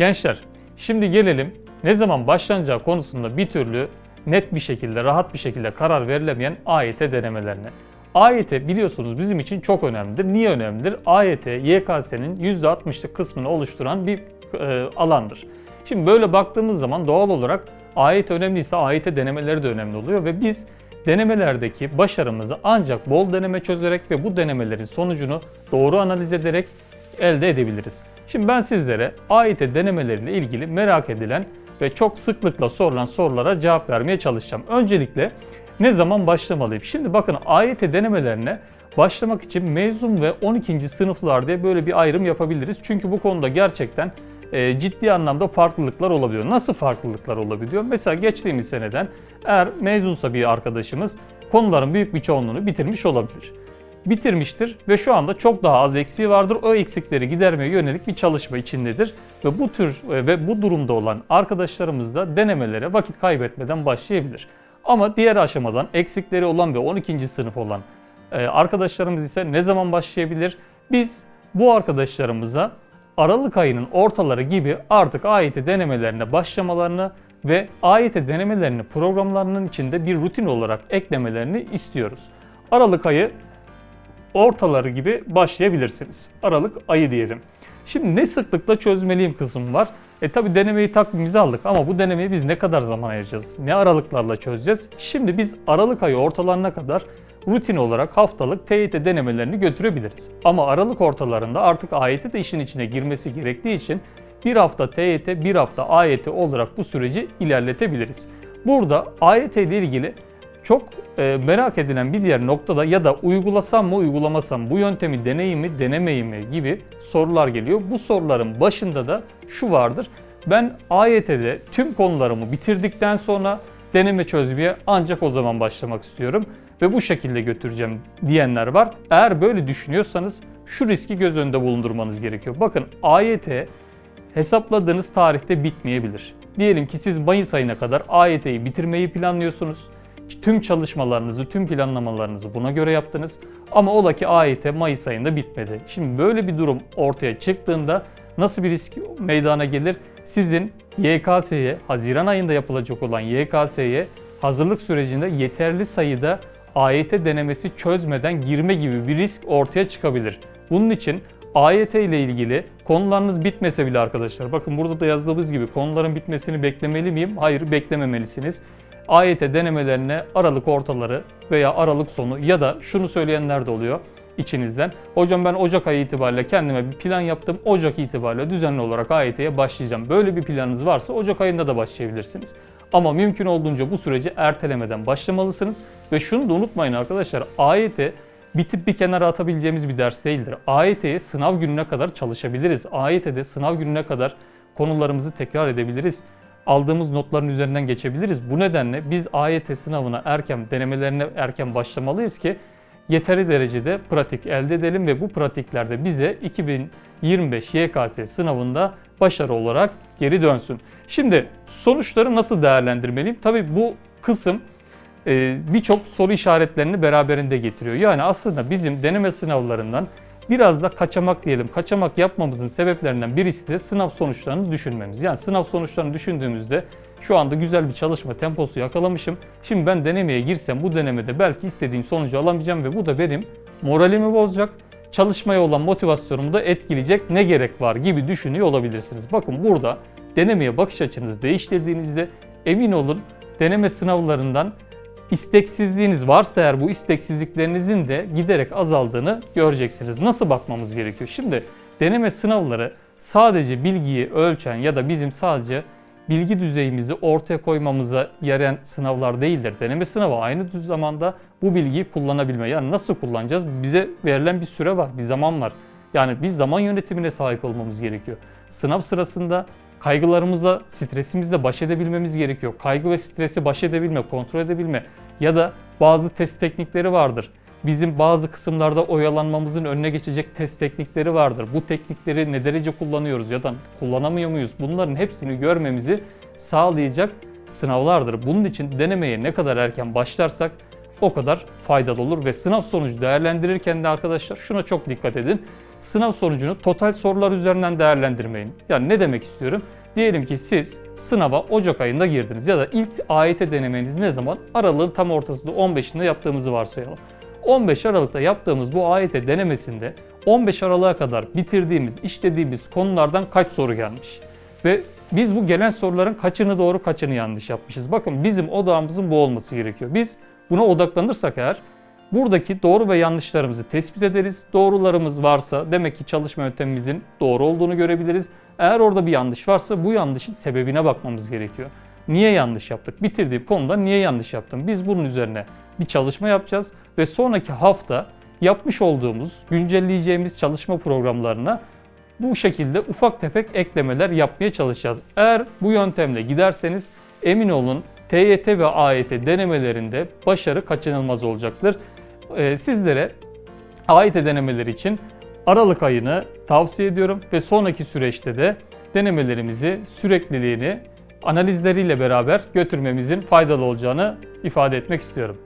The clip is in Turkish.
Gençler, şimdi gelelim ne zaman başlanacağı konusunda bir türlü net bir şekilde, rahat bir şekilde karar verilemeyen AYT denemelerine. AYT biliyorsunuz bizim için çok önemlidir. Niye önemlidir? AYT, YKS'nin %60'lık kısmını oluşturan bir e, alandır. Şimdi böyle baktığımız zaman doğal olarak AYT önemliyse AYT denemeleri de önemli oluyor ve biz denemelerdeki başarımızı ancak bol deneme çözerek ve bu denemelerin sonucunu doğru analiz ederek elde edebiliriz. Şimdi ben sizlere AYT denemeleriyle ilgili merak edilen ve çok sıklıkla sorulan sorulara cevap vermeye çalışacağım. Öncelikle ne zaman başlamalıyım? Şimdi bakın AYT denemelerine başlamak için mezun ve 12. sınıflar diye böyle bir ayrım yapabiliriz. Çünkü bu konuda gerçekten e, ciddi anlamda farklılıklar olabiliyor. Nasıl farklılıklar olabiliyor? Mesela geçtiğimiz seneden eğer mezunsa bir arkadaşımız konuların büyük bir çoğunluğunu bitirmiş olabilir. Bitirmiştir ve şu anda çok daha az eksiği vardır. O eksikleri gidermeye yönelik bir çalışma içindedir. Ve bu tür e, ve bu durumda olan arkadaşlarımız da denemelere vakit kaybetmeden başlayabilir. Ama diğer aşamadan eksikleri olan ve 12. sınıf olan e, arkadaşlarımız ise ne zaman başlayabilir? Biz bu arkadaşlarımıza Aralık ayının ortaları gibi artık AYT denemelerine başlamalarını ve AYT denemelerini programlarının içinde bir rutin olarak eklemelerini istiyoruz. Aralık ayı ortaları gibi başlayabilirsiniz. Aralık ayı diyelim. Şimdi ne sıklıkla çözmeliyim kısım var. E tabi denemeyi takvimimize aldık ama bu denemeyi biz ne kadar zaman ayıracağız? Ne aralıklarla çözeceğiz? Şimdi biz Aralık ayı ortalarına kadar rutin olarak haftalık TYT denemelerini götürebiliriz. Ama Aralık ortalarında artık AYT de işin içine girmesi gerektiği için bir hafta TYT, bir hafta AYT olarak bu süreci ilerletebiliriz. Burada AYT ile ilgili çok e, merak edilen bir diğer noktada ya da uygulasam mı uygulamasam bu yöntemi deneyim mi denemeyim mi gibi sorular geliyor. Bu soruların başında da şu vardır. Ben AYT'de tüm konularımı bitirdikten sonra deneme çözmeye ancak o zaman başlamak istiyorum ve bu şekilde götüreceğim diyenler var. Eğer böyle düşünüyorsanız şu riski göz önünde bulundurmanız gerekiyor. Bakın AYT hesapladığınız tarihte bitmeyebilir. Diyelim ki siz Mayıs ayına kadar AYT'yi bitirmeyi planlıyorsunuz. Tüm çalışmalarınızı, tüm planlamalarınızı buna göre yaptınız. Ama ola ki AYT Mayıs ayında bitmedi. Şimdi böyle bir durum ortaya çıktığında nasıl bir risk meydana gelir? Sizin YKS'ye, Haziran ayında yapılacak olan YKS'ye hazırlık sürecinde yeterli sayıda AYT denemesi çözmeden girme gibi bir risk ortaya çıkabilir. Bunun için AYT ile ilgili konularınız bitmese bile arkadaşlar, bakın burada da yazdığımız gibi konuların bitmesini beklemeli miyim? Hayır, beklememelisiniz. AYT denemelerine Aralık ortaları veya Aralık sonu ya da şunu söyleyenler de oluyor içinizden. Hocam ben Ocak ayı itibariyle kendime bir plan yaptım. Ocak itibariyle düzenli olarak AYT'ye başlayacağım. Böyle bir planınız varsa Ocak ayında da başlayabilirsiniz. Ama mümkün olduğunca bu süreci ertelemeden başlamalısınız. Ve şunu da unutmayın arkadaşlar. AYT bitip bir kenara atabileceğimiz bir ders değildir. AYT'ye sınav gününe kadar çalışabiliriz. AYT'de sınav gününe kadar konularımızı tekrar edebiliriz. Aldığımız notların üzerinden geçebiliriz. Bu nedenle biz AYT sınavına erken, denemelerine erken başlamalıyız ki yeteri derecede pratik elde edelim ve bu pratiklerde bize 2025 YKS sınavında başarı olarak geri dönsün. Şimdi sonuçları nasıl değerlendirmeliyim? Tabii bu kısım e, birçok soru işaretlerini beraberinde getiriyor. Yani aslında bizim deneme sınavlarından biraz da kaçamak diyelim. Kaçamak yapmamızın sebeplerinden birisi de sınav sonuçlarını düşünmemiz. Yani sınav sonuçlarını düşündüğümüzde şu anda güzel bir çalışma temposu yakalamışım. Şimdi ben denemeye girsem bu denemede belki istediğim sonucu alamayacağım ve bu da benim moralimi bozacak. Çalışmaya olan motivasyonumu da etkileyecek ne gerek var gibi düşünüyor olabilirsiniz. Bakın burada denemeye bakış açınızı değiştirdiğinizde emin olun deneme sınavlarından isteksizliğiniz varsa eğer bu isteksizliklerinizin de giderek azaldığını göreceksiniz. Nasıl bakmamız gerekiyor? Şimdi deneme sınavları sadece bilgiyi ölçen ya da bizim sadece bilgi düzeyimizi ortaya koymamıza yarayan sınavlar değildir. Deneme sınavı aynı zamanda bu bilgiyi kullanabilme. Yani nasıl kullanacağız? Bize verilen bir süre var, bir zaman var. Yani bir zaman yönetimine sahip olmamız gerekiyor. Sınav sırasında kaygılarımızla, stresimizle baş edebilmemiz gerekiyor. Kaygı ve stresi baş edebilme, kontrol edebilme ya da bazı test teknikleri vardır. Bizim bazı kısımlarda oyalanmamızın önüne geçecek test teknikleri vardır. Bu teknikleri ne derece kullanıyoruz ya da kullanamıyor muyuz? Bunların hepsini görmemizi sağlayacak sınavlardır. Bunun için denemeye ne kadar erken başlarsak o kadar faydalı olur ve sınav sonucu değerlendirirken de arkadaşlar şuna çok dikkat edin. Sınav sonucunu total sorular üzerinden değerlendirmeyin. Yani ne demek istiyorum? Diyelim ki siz sınava Ocak ayında girdiniz ya da ilk AYT denemeniz ne zaman? Aralığın tam ortasında 15'inde yaptığımızı varsayalım. 15 Aralık'ta yaptığımız bu AYT denemesinde 15 Aralık'a kadar bitirdiğimiz, işlediğimiz konulardan kaç soru gelmiş? Ve biz bu gelen soruların kaçını doğru kaçını yanlış yapmışız. Bakın bizim odağımızın bu olması gerekiyor. Biz buna odaklanırsak eğer buradaki doğru ve yanlışlarımızı tespit ederiz. Doğrularımız varsa demek ki çalışma yöntemimizin doğru olduğunu görebiliriz. Eğer orada bir yanlış varsa bu yanlışın sebebine bakmamız gerekiyor. Niye yanlış yaptık? Bitirdiğim konuda niye yanlış yaptım? Biz bunun üzerine bir çalışma yapacağız ve sonraki hafta yapmış olduğumuz, güncelleyeceğimiz çalışma programlarına bu şekilde ufak tefek eklemeler yapmaya çalışacağız. Eğer bu yöntemle giderseniz emin olun TYT ve AYT denemelerinde başarı kaçınılmaz olacaktır. Ee, sizlere AYT denemeleri için Aralık ayını tavsiye ediyorum ve sonraki süreçte de denemelerimizi sürekliliğini analizleriyle beraber götürmemizin faydalı olacağını ifade etmek istiyorum.